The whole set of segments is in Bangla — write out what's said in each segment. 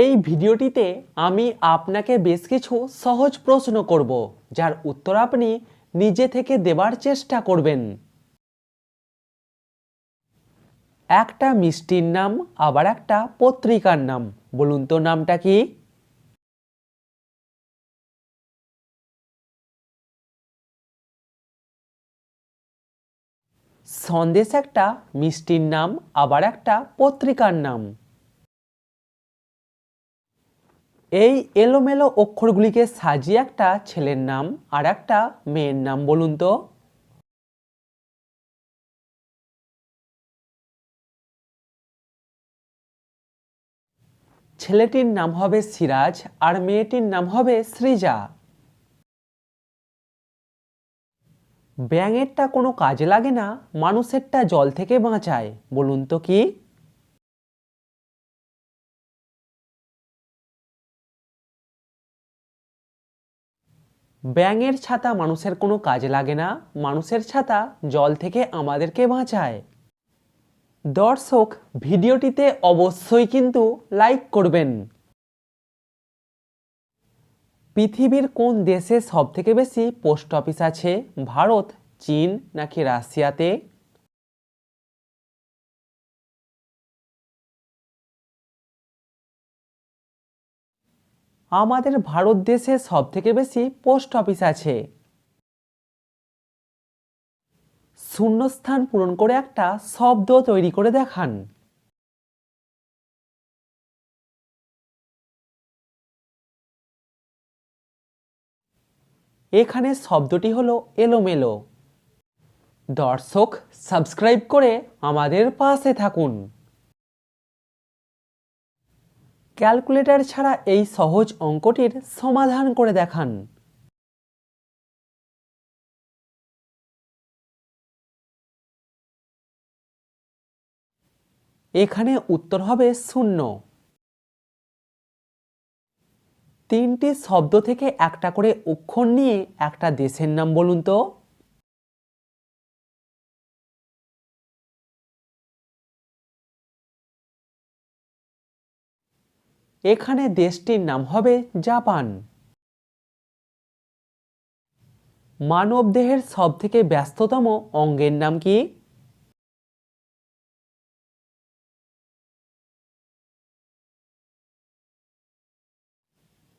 এই ভিডিওটিতে আমি আপনাকে বেশ কিছু সহজ প্রশ্ন করব, যার উত্তর আপনি নিজে থেকে দেবার চেষ্টা করবেন। একটা মিষ্টির নাম, আবার একটা পত্রিকার নাম। বলুন তো নামটা কি? সন্দেশ একটা মিষ্টির নাম, আবার একটা পত্রিকার নাম। এই এলোমেলো অক্ষরগুলিকে সাজিয়ে একটা ছেলের নাম আর একটা মেয়ের নাম, বলুন তো। ছেলেটির নাম হবে সিরাজ আর মেয়েটির নাম হবে সৃজা। ব্যাঙেরটা কোনো কাজে লাগে না, মানুষেরটা জল থেকে বাঁচায়, বলুন তো কি? ব্যাঙের ছাতা মানুষের কোনো কাজে লাগে না, মানুষের ছাতা জল থেকে আমাদেরকে বাঁচায়। দর্শক, ভিডিওটিতে অবশ্যই কিন্তু লাইক করবেন। পৃথিবীর কোন দেশে সবথেকে বেশি পোস্ট অফিস আছে? ভারত, চীন নাকি রাশিয়াতে? আমাদের ভারত দেশে সবথেকে বেশি পোস্ট অফিস আছে। শূন্যস্থান পূরণ করে একটা শব্দ তৈরি করে দেখান। এখানে শব্দটি হলো এলোমেলো। দর্শক, সাবস্ক্রাইব করে আমাদের পাশে থাকুন। ক্যালকুলেটর ছাড়া এই সহজ অঙ্কটির সমাধান করে দেখান। এখানে উত্তর হবে শূন্য। তিনটি শব্দ থেকে একটা করে অক্ষর নিয়ে একটা দেশের নাম বলুন তো। এখানে দেশটির নাম হবে জাপান। মানবদেহের সবথেকে ব্যস্ততম অঙ্গের নাম কি?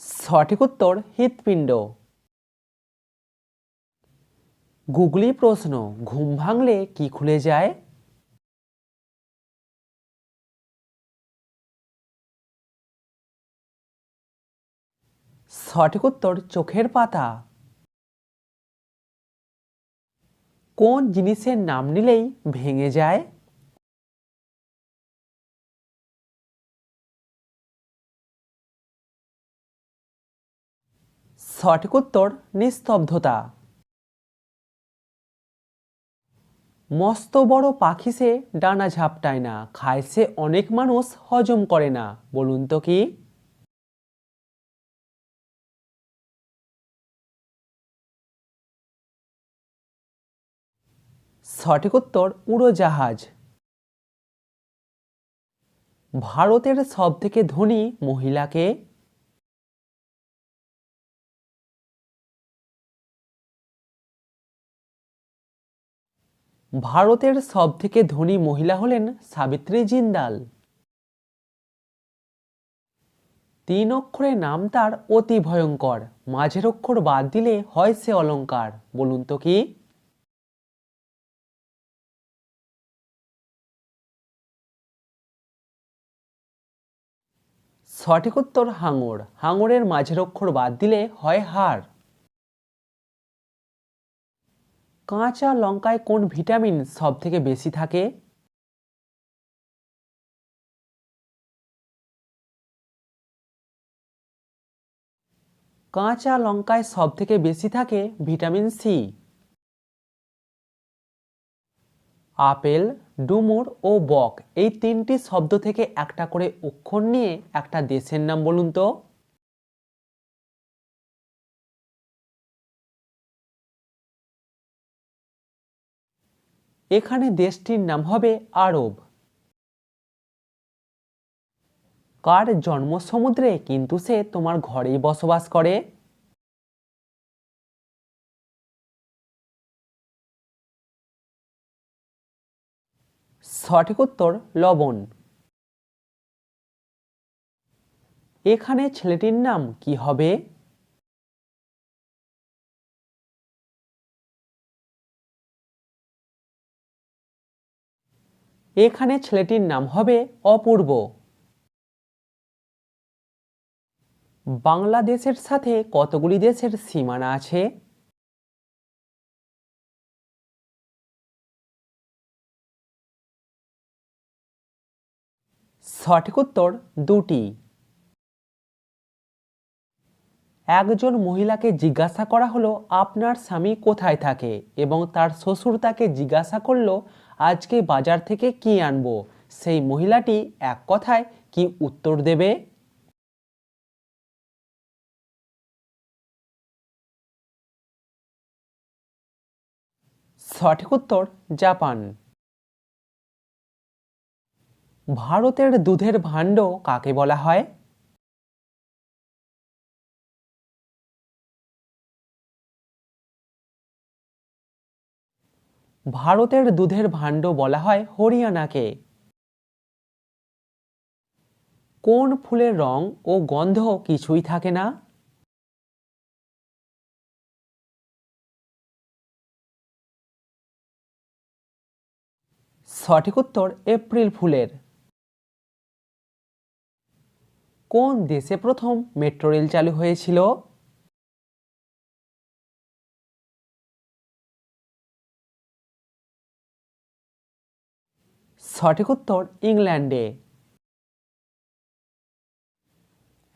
সঠিক উত্তর হৃৎপিণ্ড। গুগলি প্রশ্ন, ঘুম ভাঙলে কি খুলে যায়? সঠিক উত্তর চোখের পাতা। কোন জিনিসের নাম নিলেই ভেঙে যায়? সঠিক উত্তর, নিস্তব্ধতা। মস্ত বড় পাখি সে ডানা ঝাপটায় না, খায় সে অনেক মানুষ হজম করে না, বলুন তো কি? সঠিক উত্তর উড়োজাহাজ। ভারতের সবথেকে ধনী মহিলাকে ভারতের সবথেকে ধনী মহিলা হলেন সাবিত্রী জিন্দাল। তিন অক্ষরের নাম তার অতি ভয়ঙ্কর, মাঝের অক্ষর বাদ দিলে হয় সে অলঙ্কার বলুন তো কি? সঠিক উত্তর হাঙর, হাঙরের মাঝের অক্ষর বাদ দিলে হয় হার কাঁচা লঙ্কায় কোন ভিটামিন সব থেকে বেশি থাকে? কাঁচা লঙ্কায় সব থেকে বেশি থাকে ভিটামিন সি। আপেল, ডুমুর ও বক এই তিনটি শব্দ থেকে একটা করে অক্ষর নিয়ে একটা দেশের নাম বলুন তো। এখানে দেশটির নাম হবে আরব। কার জন্ম সমুদ্রে কিন্তু সে তোমার ঘরেই বসবাস করে? সঠিক উত্তর লবণ। এখানে ছেলেটির নাম কি হবে? এখানে ছেলেটির নাম হবে অপূর্ব। বাংলাদেশের সাথে কতগুলি দেশের সীমানা আছে? সঠিক উত্তর দুটি। একজন মহিলাকে জিজ্ঞাসা করা হলো, আপনার স্বামী কোথায় থাকে? এবং তার শ্বশুর তাকে জিজ্ঞাসা করল, আজকে বাজার থেকে কি আনব? সেই মহিলাটি এক কথায়, কি উত্তর দেবে? সঠিক উত্তর, জাপান। ভারতের দুধের ভাণ্ড কাকে বলা হয়? ভারতের দুধের ভাণ্ড বলা হয় হরিয়ানাকে। কোন ফুলের রং ও গন্ধ কিছুই থাকে না? সঠিক উত্তর এপ্রিল ফুলের। কোন দেশে প্রথম মেট্রো রেল চালু হয়েছিল? সঠিক উত্তর, ইংল্যান্ডে।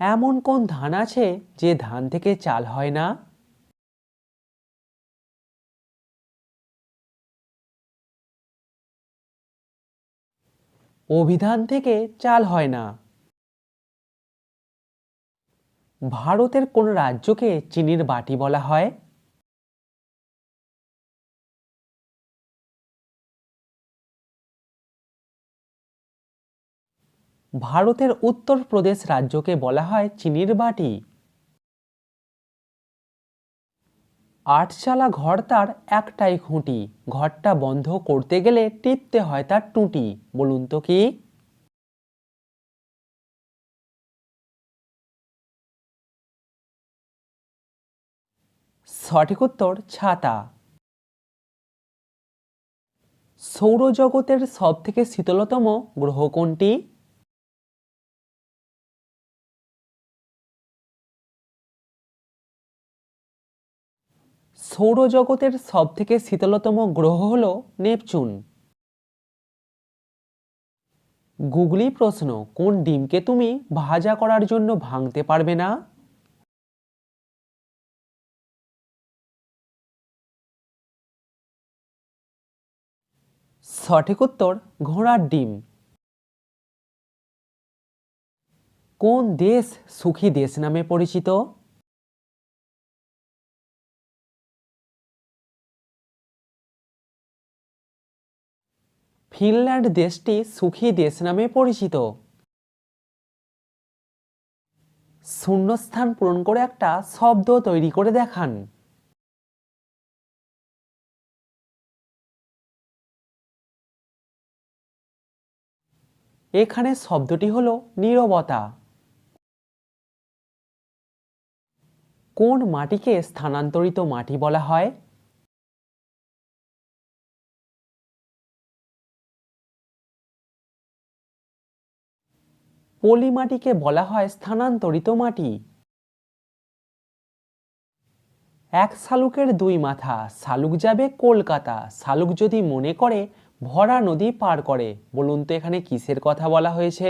এমন কোন ধান আছে যে ধান থেকে চাল হয় না? অভিধান থেকে চাল হয় না। ভারতের কোন রাজ্যকে চিনির বাটি বলা হয়? ভারতের উত্তরপ্রদেশ রাজ্যকে বলা হয় চিনির বাটি। আটচালা ঘর তার একটাই খুঁটি। ঘরটা বন্ধ করতে গেলে টিপতে হয় তার টুটি। বলুন তো কি? সঠিক উত্তর ছাতা। সৌরজগতের সব থেকে শীতলতম গ্রহ কোনটি? সৌরজগতের সব থেকে শীতলতম গ্রহ হল নেপচুন। গুগলি প্রশ্ন, কোন ডিমকে তুমি ভাজা করার জন্য ভাঙতে পারবে না? সঠিক উত্তর, ঘোড়ার ডিম। কোন দেশ সুখী দেশ নামে পরিচিত? ফিনল্যান্ড দেশটি সুখী দেশ নামে পরিচিত। শূন্যস্থান পূরণ করে একটা শব্দ তৈরি করে দেখান। এখানে শব্দটি হল নীরবতা। কোন মাটিকে স্থানান্তরিত মাটি বলা হয়? পলি মাটিকে বলা হয় স্থানান্তরিত মাটি। এক শালুকের দুই মাথা, শালুক যাবে কলকাতা, শালুক যদি মনে করে ভরা নদী পার করে। বলুন তো এখানে কিসের কথা বলা হয়েছে?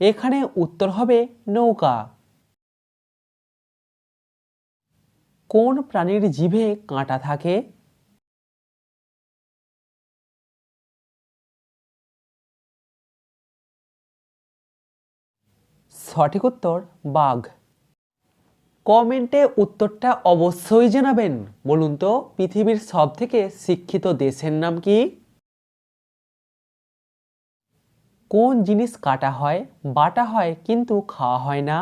এখানে উত্তর হবে নৌকা। কোন প্রাণীর জিভে কাঁটা থাকে? সঠিক উত্তর, বাঘ। কমেন্টে উত্তরটা অবশ্যই জানাবেন। বলুন তো, পৃথিবীর সব থেকে শিক্ষিত দেশের নাম কি? কোন জিনিস কাটা হয়, বাটা হয়, কিন্তু খাওয়া হয় না?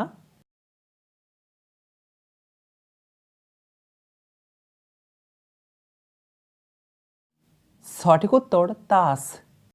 সঠিক উত্তর, তাস।